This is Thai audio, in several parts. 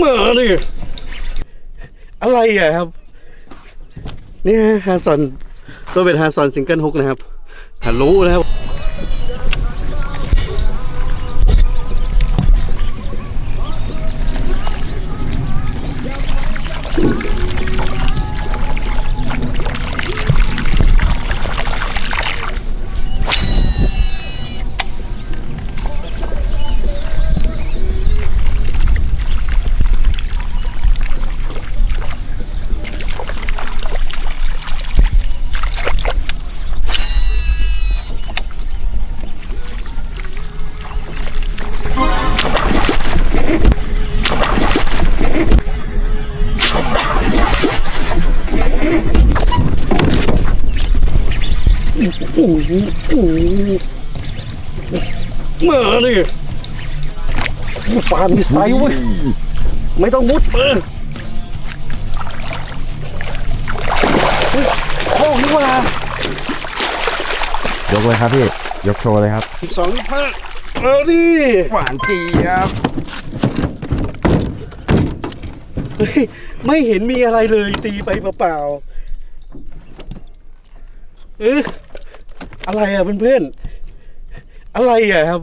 มาดิอะไรอะครับ นี่ฮะฮาซอนตัวเป็นฮาซอนซิงเกิลฮุกนะครับฮัลุนะครับ มาดิปลามีไซส์เว้ยไม่ต้องมุดเออเฮ้ยโอ้นี่ว่ายกเลยครับพี่ ยกโชว์เลยครับสิบสองยี่ห้าเออดิหวานจี๊ยบไม่เห็นมีอะไรเลยตีไปเปล่า เอออะไรอะเพื่อนๆ อะไรอะครับ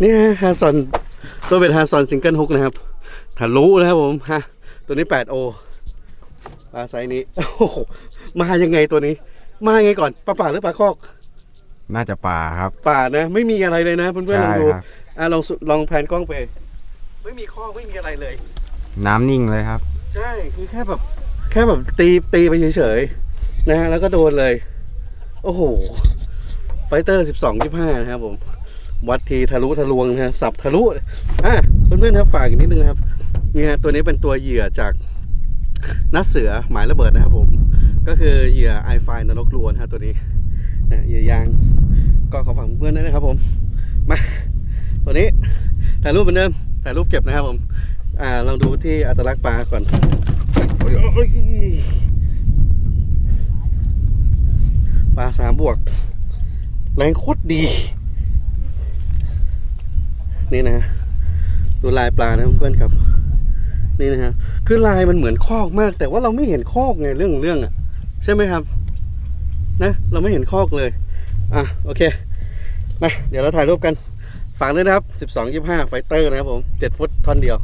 นี่ฮะฮาซอนตัวเป็นฮาซอนซิงเกิลฮุกนะครับทะลุนะครับผมฮะตัวนี้ 8 โอปลาไซส์นี้ โอ้โหมายังไงตัวนี้ มายังไงก่อนปลาป่าหรือปลาคอก น่าจะปลาครับ ป่านะ ไม่มีอะไรเลยนะเพื่อนๆลองใช่ดูครับ อะลองสุลองแผนกล้องไป ไม่มีคอกไม่มีอะไรเลย น้ำนิ่งเลยครับ ใช่คือแค่แบบ แค่แบบตีตีไปเฉยๆ นะฮะแล้วก็โดนเลย โอ้โห ไฟเตอร์12 25นะครับผม วัดทีทะลุทะลวงนะฮะสับทะลุอะเพื่อนๆครับฝากอีกนิดนึงครับนี่ฮะตัวนี้เป็นตัวเหยื่อจากนัดเสือหมายระเบิดนะครับผม ก็คือเหยื่อไอไฟนรกลวนฮะตัวนี้นะเหยื่อยางก็ขอฝากเพื่อนด้วยนะครับผม มาตัวนี้ถ่ายรูปเหมือนเดิมถ่ายรูปเก็บนะครับผม อ่าลองดูที่อัตลักษณ์ปลาก่อนโอ้ยโอ้ยปลาสามบวกแรงโคตรดี นี่นะ ดูลายปลานะเพื่อนครับ นี่นะฮะคือลายมันเหมือนคอกมาก แต่ว่าเราไม่เห็นคอกไงเรื่องของเรื่องอะ ใช่ไหมครับ นะ เราไม่เห็นคอกเลย อะโอเคมาเดี๋ยวเราถ่ายรูปกันฝากด้วยนะครับ 12 25 ไฟเตอร์นะครับผม 7 ฟุตท่อนเดียว